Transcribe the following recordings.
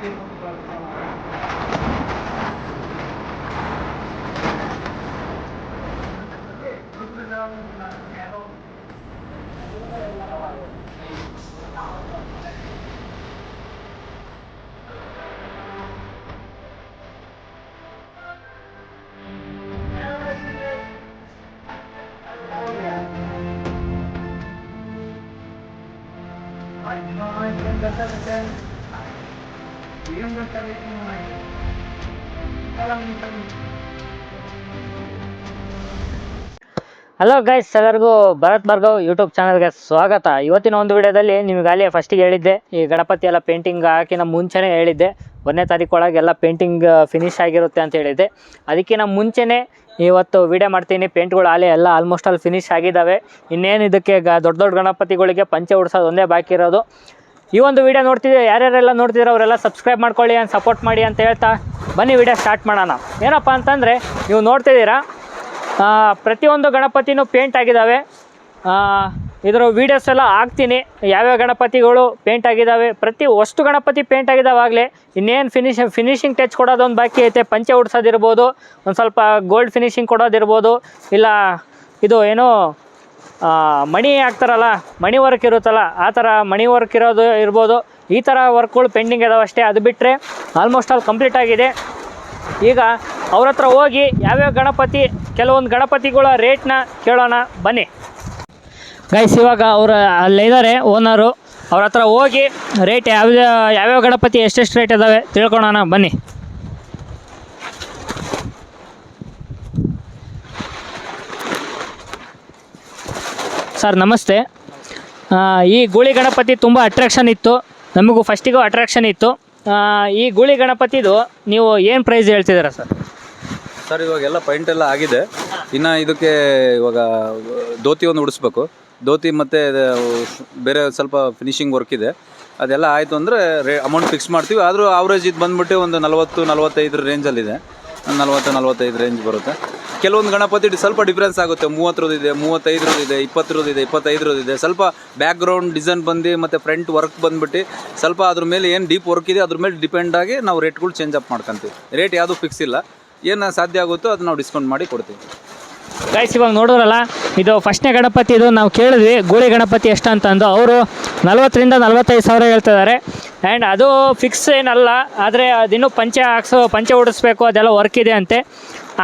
I know I can better than ಈಗ hello guys ಎಲ್ಲರಿಗೂ Bharath Bhargav YouTube ಚಾನಲ್ಗೆ ಸ್ವಾಗತ. ಇವತ್ತಿನ ಒಂದು ವಿಡಿಯೋದಲ್ಲಿ ನಿಮಗೆ ಅಲ್ಲಿ ಫಸ್ಟಿಗೆ ಹೇಳಿದ್ದೆ, ಈ ಗಣಪತಿ ಎಲ್ಲ ಪೇಂಟಿಂಗ್ ಹಾಕಿನ ಮುಂಚೆನೇ ಹೇಳಿದ್ದೆ. ಒಂದನೇ ತಾರೀಕು ಒಳಗೆ ಎಲ್ಲ ಪೇಂಟಿಂಗ್ ಫಿನಿಶ್ ಆಗಿರುತ್ತೆ ಅಂತ ಹೇಳಿದ್ದೆ. ಅದಕ್ಕಿಂತ ಮುಂಚೆನೇ ಇವತ್ತು ವಿಡಿಯೋ ಮಾಡ್ತೀನಿ. ಪೇಂಟ್ಗಳು ಆಲೆ ಎಲ್ಲ ಆಲ್ಮೋಸ್ಟ್ ಅಲ್ಲಿ ಫಿನಿಶ್ ಆಗಿದ್ದಾವೆ ಇನ್ನೇನು ಇದಕ್ಕೆ ದೊಡ್ಡ ದೊಡ್ಡ ಗಣಪತಿಗಳಿಗೆ ಪಂಚೆ ಉಡ್ಸೋದು ಒಂದೇ ಬಾಕಿ ಇರೋದು. ಈ ಒಂದು ವಿಡಿಯೋ ನೋಡ್ತಿದ್ರೆ ಯಾರ್ಯಾರೆಲ್ಲ ನೋಡ್ತಿದ್ರೆ ಅವರೆಲ್ಲ ಸಬ್ಸ್ಕ್ರೈಬ್ ಮಾಡ್ಕೊಳ್ಳಿ ಅಂತ ಸಪೋರ್ಟ್ ಮಾಡಿ ಅಂತ ಹೇಳ್ತಾ ಬನ್ನಿ ವಿಡಿಯೋ ಸ್ಟಾರ್ಟ್ ಮಾಡೋಣ. ಏನಪ್ಪ ಅಂತಂದರೆ ನೀವು ನೋಡ್ತಿದ್ದೀರಾ ಪ್ರತಿಯೊಂದು ಗಣಪತಿನೂ ಪೇಂಟ್ ಆಗಿದ್ದಾವೆ. ಇದರ ವೀಡಿಯೋಸ್ ಎಲ್ಲ ಹಾಕ್ತೀನಿ. ಯಾವ್ಯಾವ ಗಣಪತಿಗಳು ಪೇಂಟ್ ಆಗಿದ್ದಾವೆ, ಪ್ರತಿ ವಸ್ತು ಗಣಪತಿ ಪೇಂಟ್ ಆಗಿದ್ದಾವಾಗಲೇ ಇನ್ನೇನು ಫಿನಿಶ್ ಫಿನಿಶಿಂಗ್ ಟಚ್ ಕೊಡೋದೊಂದು ಬಾಕಿ ಐತೆ. ಪಂಚೆ ಉಡ್ಸೋದಿರ್ಬೋದು, ಒಂದು ಸ್ವಲ್ಪ ಗೋಲ್ಡ್ ಫಿನಿಶಿಂಗ್ ಕೊಡೋದಿರ್ಬೋದು, ಇಲ್ಲ ಇದು ಏನೋ ಮಣಿ ಹಾಕ್ತಾರಲ್ಲ, ಮಣಿ ವರ್ಕ್ ಇರುತ್ತಲ್ಲ, ಆ ಥರ ಮಣಿ ವರ್ಕ್ ಇರೋದು ಇರ್ಬೋದು. ಈ ಥರ ವರ್ಕ್ಗಳು ಪೆಂಡಿಂಗ್ ಇದಾವೆ ಅಷ್ಟೇ. ಅದು ಬಿಟ್ಟರೆ ಆಲ್ಮೋಸ್ಟ್ ಆಲ್ ಕಂಪ್ಲೀಟ್ ಆಗಿದೆ. ಈಗ ಅವ್ರ ಹತ್ರ ಹೋಗಿ ಯಾವ್ಯಾವ ಗಣಪತಿ, ಕೆಲವೊಂದು ಗಣಪತಿಗಳ ರೇಟ್ನ ಕೇಳೋಣ. ಬನ್ನಿ. ಗೈಸ್ ಇವಾಗ ಅವರು ಅಲ್ಲಿದ್ದಾರೆ ಓನರು ಅವ್ರ ಹತ್ರ ಹೋಗಿ ರೇಟ್ ಯಾವ ಯಾವ್ಯಾವ ಗಣಪತಿ ಎಷ್ಟೆಷ್ಟು ರೇಟ್ ಇದ್ದಾವೆ ತಿಳ್ಕೊಳೋಣ. ಬನ್ನಿ. ಸರ್, ನಮಸ್ತೆ. ಈ ಗೂಳಿ ಗಣಪತಿ ತುಂಬ ಅಟ್ರಾಕ್ಷನ್ ಇತ್ತು. ನಮಗೂ ಫಸ್ಟಿಗೂ ಅಟ್ರಾಕ್ಷನ್ ಇತ್ತು. ಈ ಗೂಳಿ ಗಣಪತಿದು ನೀವು ಏನು ಪ್ರೈಸ್ ಹೇಳ್ತಿದ್ದೀರಾ ಸರ್? ಸರ್ ಇವಾಗೆಲ್ಲ ಪೈಂಟ್ ಎಲ್ಲ ಆಗಿದೆ. ಇನ್ನು ಇದಕ್ಕೆ ಇವಾಗ ಧೋತಿ ಒಂದು ಉಡಿಸ್ಬೇಕು. ಧೋತಿ ಮತ್ತು ಬೇರೆ ಸ್ವಲ್ಪ ಫಿನಿಶಿಂಗ್ ವರ್ಕ್ ಇದೆ. ಅದೆಲ್ಲ ಆಯಿತು ಅಂದರೆ ರೇ ಅಮೌಂಟ್ ಫಿಕ್ಸ್ ಮಾಡ್ತೀವಿ. ಆದರೂ ಆವ್ರೇಜ್ ಇದು ಬಂದುಬಿಟ್ಟು ಒಂದು ನಲವತ್ತು, ನಲವತ್ತೈದು ರೇಂಜಲ್ಲಿದೆ ನಲವತ್ತು, ನಲವತ್ತೈದು ರೇಂಜ್ ಬರುತ್ತೆ. ಕೆಲವೊಂದು ಗಣಪತಿ ಸ್ವಲ್ಪ ಡಿಫ್ರೆನ್ಸ್ ಆಗುತ್ತೆ. ಮೂವತ್ತರದ್ದು ಇದೆ, ಮೂವತ್ತೈದರದ್ದು ಇದೆ, ಇಪ್ಪತ್ತರದ್ದು ಇದೆ, ಇಪ್ಪತ್ತೈದರದ್ದು ಇದೆ. ಸ್ವಲ್ಪ ಬ್ಯಾಕ್ ಗ್ರೌಂಡ್ ಡಿಸೈನ್ ಬಂದು ಮತ್ತು ಫ್ರಂಟ್ ವರ್ಕ್ ಬಂದುಬಿಟ್ಟು ಸ್ವಲ್ಪ ಅದ್ರ ಮೇಲೆ ಏನು ಡೀಪ್ ವರ್ಕ್ ಇದೆ, ಅದ್ರ ಮೇಲೆ ಡಿಪೆಂಡ್ ಆಗಿ ನಾವು ರೇಟ್ಗಳು ಚೇಂಜ್ ಅಪ್ ಮಾಡ್ಕೊತೀವಿ. ರೇಟ್ ಯಾವುದು ಫಿಕ್ಸ್ ಇಲ್ಲ. ಏನು ಸಾಧ್ಯ ಆಗುತ್ತೋ ಅದು ನಾವು ಡಿಸ್ಕೌಂಟ್ ಮಾಡಿ ಕೊಡ್ತೀವಿ. ಗೈಸ್ ಇವಾಗ ನೋಡಿದ್ರಲ್ಲ ಇದು ಫಸ್ಟ್ನೇ ಗಣಪತಿ ಇದು ನಾವು ಕೇಳಿದ್ವಿ, ಗೂಳಿ ಗಣಪತಿ ಎಷ್ಟು ಅಂತಂದು ಅವರು ನಲ್ವತ್ತರಿಂದ ನಲ್ವತ್ತೈದು ಸಾವಿರ ಹೇಳ್ತಿದ್ದಾರೆ ಆ್ಯಂಡ್ ಅದು ಫಿಕ್ಸ್ ಏನಲ್ಲ, ಆದರೆ ಅದಿನ್ನೂ ಪಂಚೆ ಹಾಕ್ಸೋ, ಪಂಚೆ ಉಡಿಸ್ಬೇಕು ಅದೆಲ್ಲ ವರ್ಕ್ ಇದೆ ಅಂತೆ.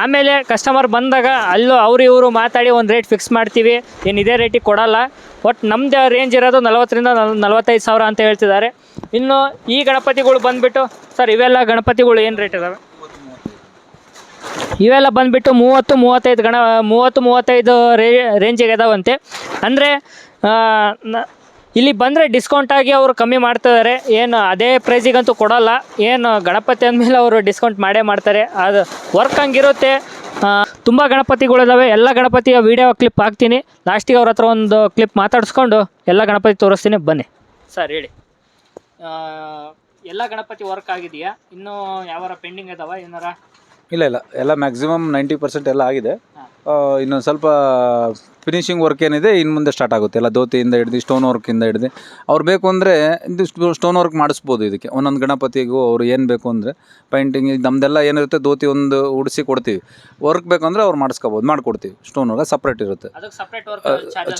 ಆಮೇಲೆ ಕಸ್ಟಮರ್ ಬಂದಾಗ ಅಲ್ಲೂ ಅವರು ಇವರು ಮಾತಾಡಿ ಒಂದು ರೇಟ್ ಫಿಕ್ಸ್ ಮಾಡ್ತೀವಿ. ಏನು ಇದೇ ರೇಟಿಗೆ ಕೊಡಲ್ಲ. ಒಟ್ಟು ನಮ್ಮದೇ ರೇಂಜ್ ಇರೋದು ನಲವತ್ತರಿಂದ ನಲ್ವತ್ತೈದು ಸಾವಿರ ಅಂತ ಹೇಳ್ತಿದ್ದಾರೆ. ಇನ್ನು ಈ ಗಣಪತಿಗಳು ಬಂದುಬಿಟ್ಟು ಸರ್ ಇವೆಲ್ಲ ಗಣಪತಿಗಳು ಏನು ರೇಟ್ ಇದ್ದಾವೆ ಇವೆಲ್ಲ ಬಂದುಬಿಟ್ಟು ಮೂವತ್ತು, ಮೂವತ್ತೈದು ಗಣ, ಮೂವತ್ತು, ಮೂವತ್ತೈದು ರೇ ರೇಂಜಿಗೆ ಇದಾವಂತೆ. ಅಂದರೆ ಇಲ್ಲಿ ಬಂದರೆ ಡಿಸ್ಕೌಂಟ್ ಆಗಿ ಅವರು ಕಮ್ಮಿ ಮಾಡ್ತಿದ್ದಾರೆ ಏನು ಅದೇ ಪ್ರೈಸಿಗಂತೂ ಕೊಡೋಲ್ಲ. ಏನು ಗಣಪತಿ ಅಂದಮೇಲೆ ಅವರು ಡಿಸ್ಕೌಂಟ್ ಮಾಡೇ ಮಾಡ್ತಾರೆ. ಅದು ವರ್ಕ್ ಹಂಗಿರುತ್ತೆ. ತುಂಬ ಗಣಪತಿಗಳಿದಾವೆ. ಎಲ್ಲ ಗಣಪತಿಯ ವೀಡಿಯೋ ಕ್ಲಿಪ್ ಹಾಕ್ತೀನಿ. ಲಾಸ್ಟಿಗೆ ಅವ್ರ ಹತ್ರ ಒಂದು ಕ್ಲಿಪ್ ಮಾತಾಡಿಸ್ಕೊಂಡು ಎಲ್ಲ ಗಣಪತಿ ತೋರಿಸ್ತೀನಿ. ಬನ್ನಿ. ಸರ್, ಹೇಳಿ. ಎಲ್ಲ ಗಣಪತಿ ವರ್ಕ್ ಆಗಿದೆಯಾ? ಇನ್ನೂ ಯಾವಾರ ಪೆಂಡಿಂಗ್ ಇದಾವ? ಏನಾರ? ಇಲ್ಲ ಇಲ್ಲ. ಎಲ್ಲ ಮ್ಯಾಕ್ಸಿಮಮ್ ನೈಂಟಿ ಪರ್ಸೆಂಟ್ ಎಲ್ಲ ಆಗಿದೆ. ಇನ್ನೊಂದು ಸ್ವಲ್ಪ ಫಿನಿಶಿಂಗ್ ವರ್ಕ್ ಏನಿದೆ ಇನ್ನು ಮುಂದೆ ಸ್ಟಾರ್ಟ್ ಆಗುತ್ತೆ. ಎಲ್ಲ ದೋತಿಯಿಂದ ಹಿಡ್ದು ಸ್ಟೋನ್ ವರ್ಕಿಂದ ಹಿಡ್ದು. ಅವ್ರು ಬೇಕು ಅಂದರೆ ಇದು ಸ್ಟೋನ್ ವರ್ಕ್ ಮಾಡಿಸ್ಬೋದು ಇದಕ್ಕೆ. ಒಂದೊಂದು ಗಣಪತಿಗೂ ಅವ್ರು ಏನು ಬೇಕು ಅಂದರೆ ಪೈಂಟಿಂಗ್ ನಮ್ಮದೆಲ್ಲ ಏನಿರುತ್ತೆ ದೋತಿ ಒಂದು ಉಡಿಸಿ ಕೊಡ್ತೀವಿ. ವರ್ಕ್ ಬೇಕಂದ್ರೆ ಅವ್ರು ಮಾಡಿಸ್ಕೋಬೋದು ಮಾಡ್ಕೊಡ್ತೀವಿ. ಸ್ಟೋನ್ ವರ್ಕ್ ಸಪ್ರೇಟ್ ಇರುತ್ತೆ.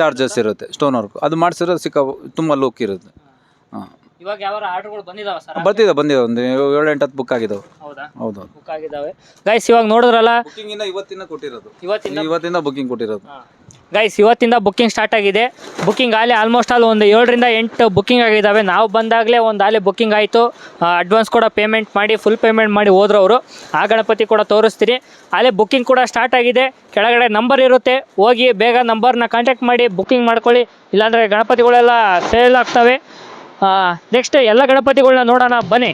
ಚಾರ್ಜಸ್ ಇರುತ್ತೆ? ಸ್ಟೋನ್ ವರ್ಕ್ ಅದು ಮಾಡಿಸಿದ್ರೆ ಸಿಕ್ಕ ತುಂಬ ಲುಕ್ ಇರುತ್ತೆ. ಹಾಂ. ಇವಾಗ ಯಾವ ಆರ್ಡರ್ಗಳು ಬಂದಿದಾವೆ ಸರ್? ಬರ್ತಿದೆ ಬಂದಿದೆ. ಒಂದು ಏಳು ಎಂಟು ಹತ್ತು ಬುಕ್ ಆಗಿದ್ದಾವೆ ಹೌದಾ. ಹೌದು ಬುಕ್ ಆಗಿದಾವೆ ಗೈಸ್ ಇವಾಗ ನೋಡಿದ್ರಲ್ಲ ಬುಕ್ಕಿಂಗ್ ಇನ್ನ ಇವತ್ತಿನ ಕೊಟ್ಟಿರೋದು. ಇವತ್ತಿಂದ ಇವತ್ತಿಂದ ಬುಕ್ಕಿಂಗ್ ಕೊಟ್ಟಿರೋದು. ಗೈಸ್ ಇವತ್ತಿಂದ ಬುಕ್ಕಿಂಗ್ ಸ್ಟಾರ್ಟ್ ಆಗಿದೆ. ಬುಕ್ಕಿಂಗ್ ಆಗಲೇ ಆಲ್ಮೋಸ್ಟ್ ಆಲ್ ಒಂದು ಏಳರಿಂದ ಎಂಟು ಬುಕ್ಕಿಂಗ್ ಆಗಿದ್ದಾವೆ. ನಾವು ಬಂದಾಗಲೇ ಒಂದು ಆಲೆ ಬುಕ್ಕಿಂಗ್ ಆಯಿತು. ಅಡ್ವಾನ್ಸ್ ಕೂಡ ಪೇಮೆಂಟ್ ಮಾಡಿ ಫುಲ್ ಪೇಮೆಂಟ್ ಮಾಡಿ ಹೋದ್ರು ಅವರು ಆ ಗಣಪತಿ ಕೂಡ ತೋರಿಸ್ತೀರಿ. ಆಲೆ ಬುಕ್ಕಿಂಗ್ ಕೂಡ ಸ್ಟಾರ್ಟ್ ಆಗಿದೆ. ಕೆಳಗಡೆ ನಂಬರ್ ಇರುತ್ತೆ. ಹೋಗಿ ಬೇಗ ನಂಬರ್ನ ಕಾಂಟ್ಯಾಕ್ಟ್ ಮಾಡಿ ಬುಕ್ಕಿಂಗ್ ಮಾಡ್ಕೊಳ್ಳಿ. ಇಲ್ಲಾಂದರೆ ಗಣಪತಿಗಳೆಲ್ಲ ಸೇಲ್ ಆಗ್ತವೆ. ನೆಕ್ಸ್ಟ್ ಎಲ್ಲ ಗಣಪತಿಗಳನ್ನ ನೋಡೋಣ. ಬನ್ನಿ.